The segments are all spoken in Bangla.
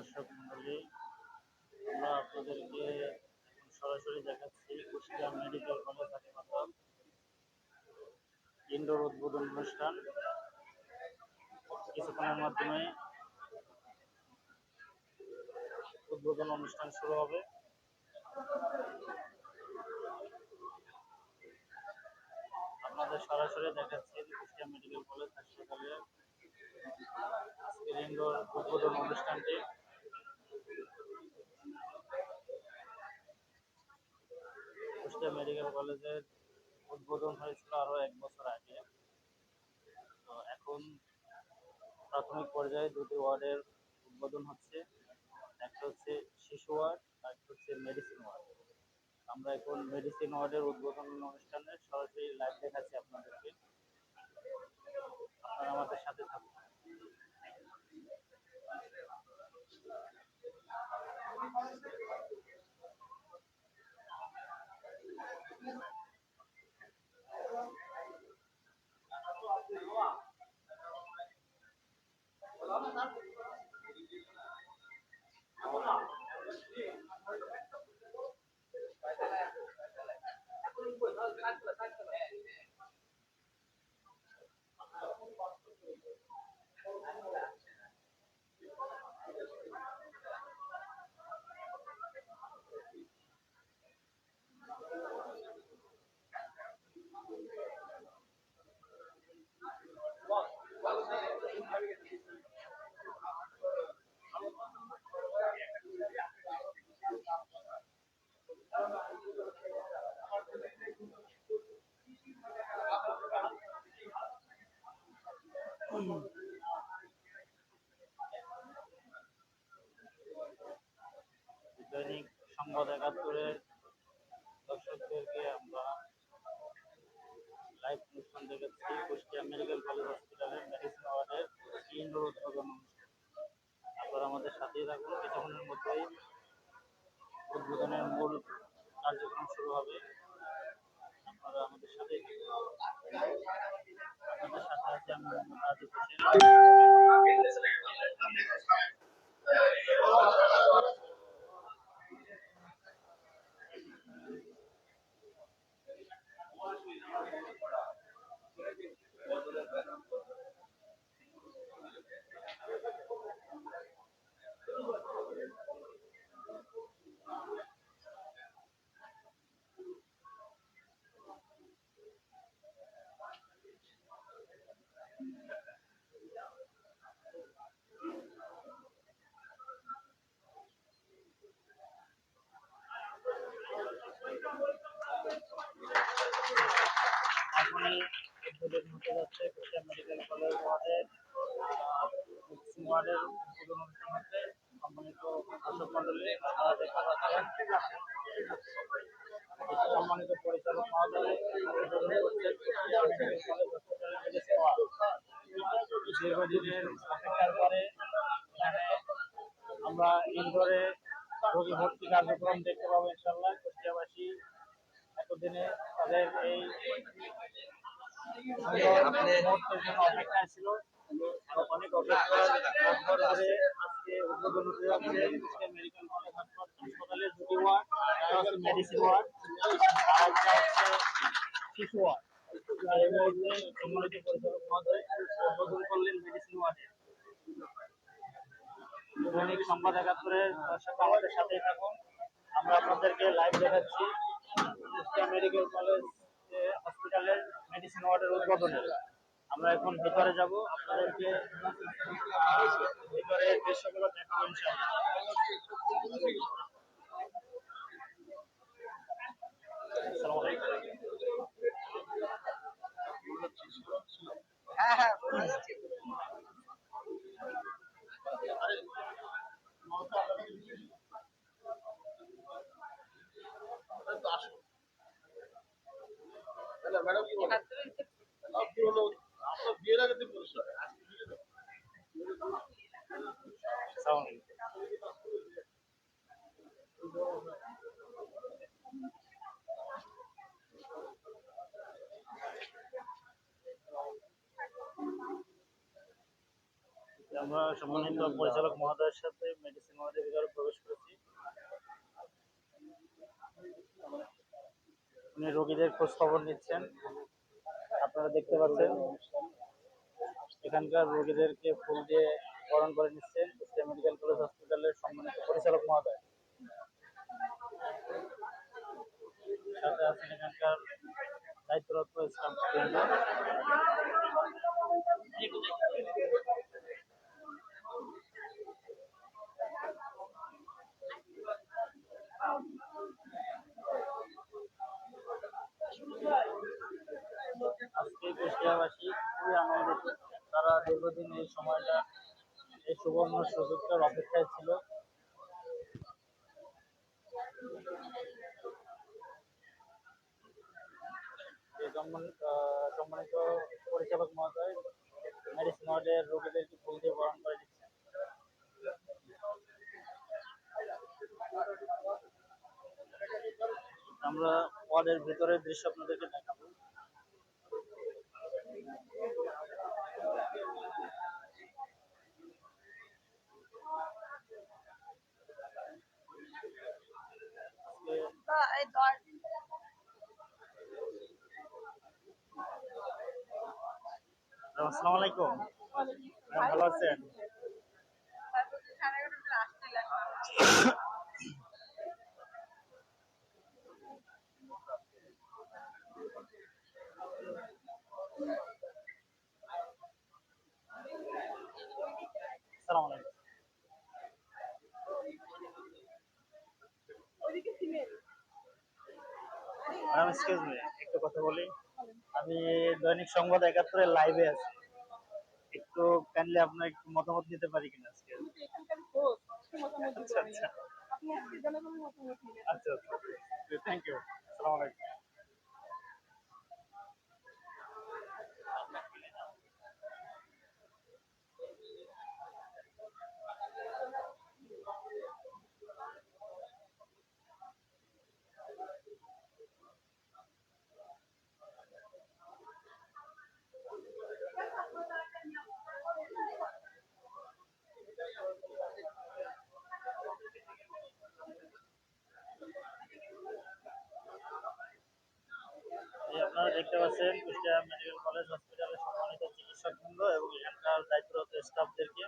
দর্শক মন্ডলী, আমরা আপনাদেরকে সরাসরি দেখাচ্ছি কুষ্টিয়া মেডিকেল কলেজ হাসপাতাল ইনডোর উদ্বোধন অনুষ্ঠান। কিছুক্ষণের মাধ্যমে উদ্বোধন অনুষ্ঠান শুরু হবে। আপনাদের সরাসরি দেখাচ্ছি কুষ্টিয়া মেডিকেল কলেজ হাসপাতালে আজকের ইনডোর উদ্বোধন অনুষ্ঠানটি। কুষ্টিয়া মেডিকেল কলেজের উদ্বোধন হয়েছিল আরও এক বছর আগে। তো এখন প্রাথমিক পর্যায়ে দুটি ওয়ার্ডের উদ্বোধন হচ্ছে। একটা হচ্ছে শিশু ওয়ার্ড, আর একটা হচ্ছে মেডিসিন ওয়ার্ড। আমরা এখন মেডিসিন ওয়ার্ডের উদ্বোধন অনুষ্ঠানে সরাসরি লাইভ দেখাচ্ছি আপনাদেরকে। আপনারা আমাদের সাথে থাকুন। দৈনিক সংবাদ একাত্তরের দর্শকদেরকে আমরা লাইভ অনুষ্ঠান দেখাচ্ছি কুষ্টিয়া মেডিকেল কলেজ হসপিটালের মেডিসিন ওয়ার্ডের ইনডোর উদ্বোধন আপনারা আমাদের সাথেই থাকুন। কিছুক্ষণের মধ্যেই উদ্বোধনের মূল কার্যক্রম শুরু হবে। আপনারা আমাদের থাকুন। আপনাদের সাথে আছে আমি হোসেন উদ্বোধন হতে যাচ্ছে। কুষ্টিয়া মেডিকেল কলেজ ওয়ার্ডের ওয়ার্ডের উদ্বোধন অনুষ্ঠান হচ্ছে সম্মানিত দর্শক মন্ডলী দেখতে পাচ্ছেন সম্মানিত পরিচালক মহোদয় কুষ্টিয়া মেডিকেল কলেজ হসপিটালের মেডিসিন দীর্ঘদিনের অপেক্ষার পরে এখানে আমরা ইন্দোরে রোগী ভর্তি কার্যক্রম দেখতে পাবো ইনশাল্লাহ কুষ্টিয়াবাসী এতদিনে তাদের এই অনেক মেডিসিন সংবাদ একাত্তরের দর্শক আমাদের সাথেই থাকুন আমরা আপনাদেরকে লাইভ দেখাচ্ছি কুষ্টিয়া মেডিকেল কলেজ হসপিটালের মেডিসিন ওয়ার্ডের উদ্বোধনে আমরা এখন ভিতরে যাব আপনাদেরকে ভিতরে দৃশ্যগুলো দেখাবো ইনশাআল্লাহ আসসালামু আলাইকুম হ্যাঁ হ্যাঁ বুঝতে পারছি। ম্যাডাম কি বলেন কি হলো আপনার বিয়ের আগে থেকে পুরস্কার আজকে বিয়ে না। আসসালামু আলাইকুম আমরা সম্মানিত পরিচালক মহোদয়ের সাথে মেডিসিন মহোদয়ের ভিতরে প্রবেশ করেছি। উনি রোগীদের খোঁজ খবর নিচ্ছেন। আপনারা দেখতে পাচ্ছেন। এখানকার রোগীদেরকে ফুল দিয়ে বরণ করে নিচ্ছেন কুষ্টিয়া মেডিকেল কলেজ হসপিটালের সম্মানিত পরিচালক মহোদয় সাথে আছেন এখানকার দায়িত্বরত স্টাফ। আজকে কুষ্টিয়াবাসী দীর্ঘদিন এই সময়টা, এই সুবর্ণ সুযোগটার অপেক্ষায় ছিল। সম্মানিত পরিচালক মহোদয় মেডিসিন ওয়ার্ডের রোগীদেরকে ফুল দিয়ে বরণ করে দিচ্ছেন। আমরা ওয়ার্ডের ভিতরের দৃশ্য আপনাদেরকে দেখাবো। আসসালামু আলাইকুম। ভালো আছেন? আসসালামু আলাইকুম। ম্যাডাম এক্সকিউজ মি একটু কথা বলি। আমি দৈনিক সংবাদ একাত্তরের লাইভে আছি। একটু কাইন্ডলি আপনার একটু মতামত নিতে পারি কিনা আজকে? আচ্ছা আচ্ছা। আজকে জনগণের মতামত নিবেন আচ্ছা আচ্ছা। থ্যাংক ইউ আসসালামু আলাইকুম। এই আপনারা দেখতে পাচ্ছেন কুষ্টিয়া মেডিকেল কলেজ হসপিটালের সম্মানিত চিকিৎসকবৃন্দ এবং এখানকার দায়িত্বরত স্টাফদেরকে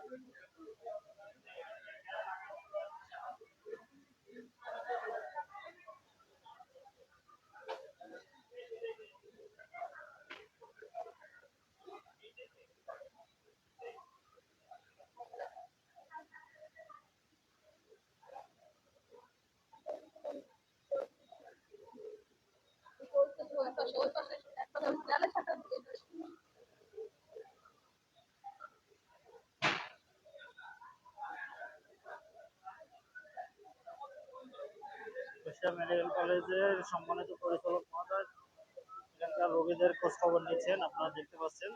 কুষ্টিয়া মেডিকেল কলেজের সম্মানিত পরিচালক মহোদয় এখানকার রোগীদের খোঁজ খবর নিচ্ছেন আপনারা দেখতে পাচ্ছেন।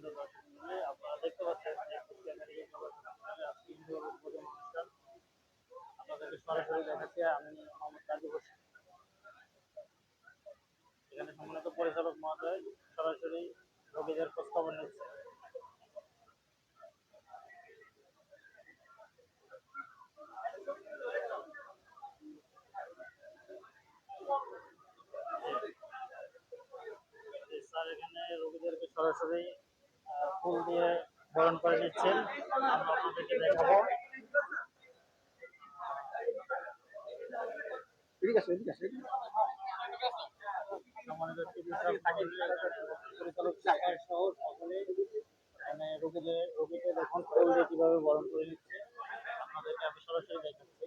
দেখতে পাচ্ছেন আপনাদেরকে সরাসরি আমি এখানে সম্মানিত পরিচালক মহোদয় সরাসরি রোগীদের খোঁজ খবর নিচ্ছে জি, স্যার এখানে রোগীদেরকে সরাসরি আহ, ফুল দিয়ে নিচ্ছেন আমরা আপনাদেরকে দেখাবো সম্মানিত চিকিৎসক থাকিম পরিচালক শাখার সহ সকলে এখানে রোগীদের রোগীকে দেখুন ফুল দিয়ে কীভাবে বরণ করে নিচ্ছে আপনাদেরকে আমি সরাসরি দেখাচ্ছি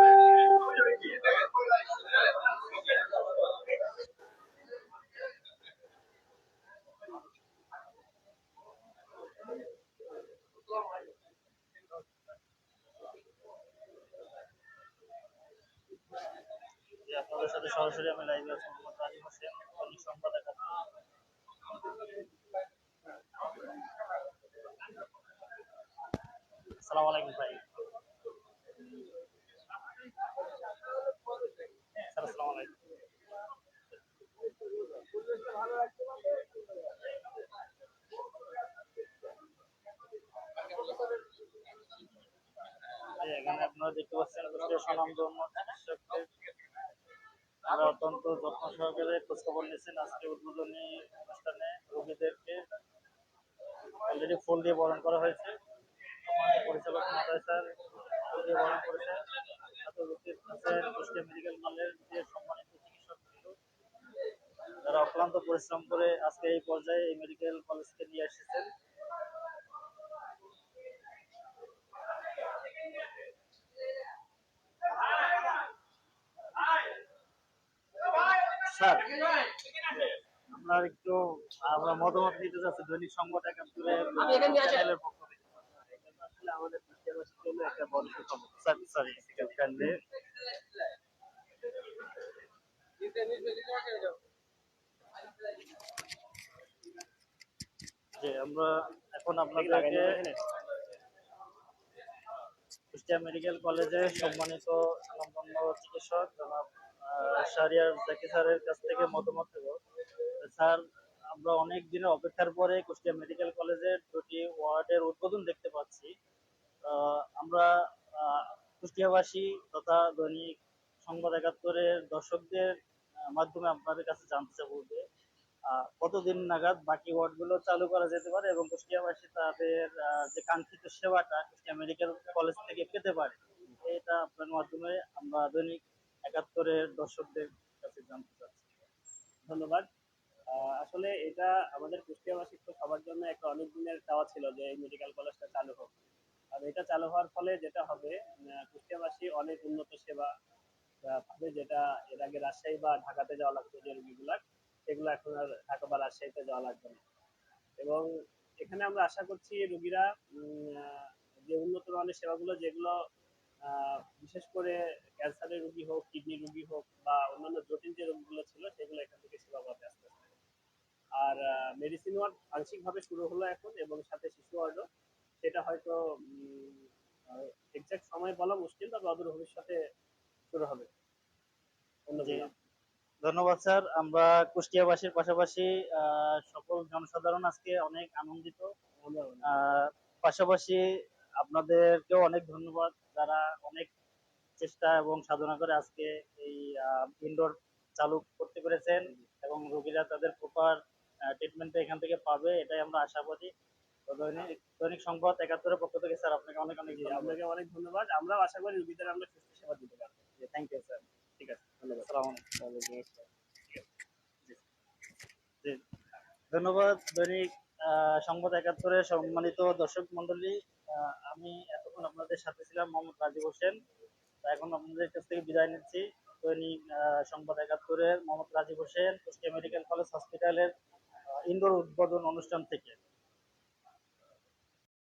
আসসালামু আলাইকুম ভাই। এখানে আপনারা দেখতে পাচ্ছেন অত্যন্ত যত্ন সহকারে খোঁজখবর নিয়েছেন আজকে উদ্বোধনী অনুষ্ঠানে রোগীদেরকে। অলরেডি ফুল দিয়ে বরণ করা হয়েছে। সম্মানিত পরিচালক মহোদয় স্যার ফুল বরণ করেছেন সাথে উপস্থিত কুষ্টিয়া মেডিকেল কলেজের যে সম্মানিত চিকিৎসক যারা অক্লান্ত পরিশ্রম করে আজকে এই পর্যায়ে এই মেডিকেল কলেজকে নিয়ে এসেছেন স্যার আমরা একটু আমরা মতামত নিতে যাচ্ছি দৈনিক সংবাদ একাত্তরের। চ্যানেলের পক্ষ থেকে আসলে আমাদের কুষ্টিয়াবাসীর আমরা এখন আপনাদেরকে কুষ্টিয়া মেডিকেল কলেজে সম্মানিত সম্পন্ন চিকিৎসক জনাব জাকি স্যারের কাছ থেকে মতামত দেব স্যার, আমরা অনেক দিনের অপেক্ষার পরে কুষ্টিয়া মেডিকেল কলেজের দুটি ওয়ার্ডের উদ্বোধন দেখতে পাচ্ছি। আমরা কুষ্টিয়াবাসী তথা দৈনিক সংবাদ একাত্তরের দর্শকদের মাধ্যমে আপনাদের কাছে জানতে চাবো যে কতদিন নাগাদ বাকি ওয়ার্ডগুলো চালু করা যেতে পারে এবং কুষ্টিয়াবাসী তাদের যে কাঙ্ক্ষিত সেবাটা কুষ্টিয়া মেডিকেল কলেজ থেকে পেতে পারে, এটা আপনার মাধ্যমে আমরা দৈনিক একাত্তরের দর্শকদের কাছে জানতে চাচ্ছি। ধন্যবাদ। আসলে এটা আমাদের কুষ্টিয়াবাসী তো সবার জন্য একটা অনেক দিনের চাওয়া ছিল যে এই মেডিকেল কলেজটা চালু হোক। আর এটা চালু হওয়ার ফলে যেটা হবে কুষ্টিয়াবাসী অনেক উন্নত সেবা পাবে যেটা এর আগে রাজশাহী বা ঢাকাতে যাওয়া লাগতো যে রোগীগুলার। সেগুলো এখন আর ঢাকা বা রাজশাহীতে যাওয়া লাগবে না। এবং এখানে আমরা আশা করছি রোগীরা যে উন্নত মানের সেবাগুলো যেগুলো বিশেষ করে ক্যান্সারের রুগী হোক, কিডনি রোগী হোক বা অন্যান্য জটিল যে রোগগুলো ছিল, সেগুলো এখান থেকে সেবা পাবে আস্তে আস্তে। আর মেডিসিন ওয়ার্ড আংশিকভাবে শুরু হলো এখন এবং সাথে শিশু ওয়ার্ডও। সেটা হয়তো এক্সাক্ট সময় বলা মুশকিল তবে অদূর ভবিষ্যতে শুরু হবে। ধন্যবাদ স্যার। আমরা কুষ্টিয়াবাসীর পাশাপাশি সকল জনসাধারণ আজকে অনেক আনন্দিত। পাশাপাশি আপনাদেরকেও অনেক ধন্যবাদ যারা অনেক চেষ্টা এবং সাধনা করে আজকে এই ইনডোর চালু করতে পেরেছেন এবং রোগীরা তাদের প্রপার ট্রিটমেন্ট এখান থেকে পাবে এটাই আমরা আশাবাদী। দৈনিক দৈনিক সংবাদ একাত্তরের পক্ষ থেকে স্যার আপনাকে অনেক অনেক আপনাকে অনেক ধন্যবাদ। আমরাও আশা করি রোগীদের আমরা সুস্থ সেবা দিতে পারব। থ্যাংক ইউ স্যার ঠিক আছে ধন্যবাদ। জি ধন্যবাদ। দৈনিক সংবাদ একাত্তরের সম্মানিত দর্শক মন্ডলী আমি এতক্ষণ আপনাদের সাথে ছিলাম মোহাম্মদ রাজীব হোসেন। এখন আপনাদের কাছ থেকে বিদায় নিচ্ছি। দৈনিক সংবাদ একাত্তরের মোহাম্মদ রাজীব হোসেন কুষ্টিয়া মেডিকেল কলেজ হসপিটালের ইনডোর উদ্বোধন অনুষ্ঠান থেকে।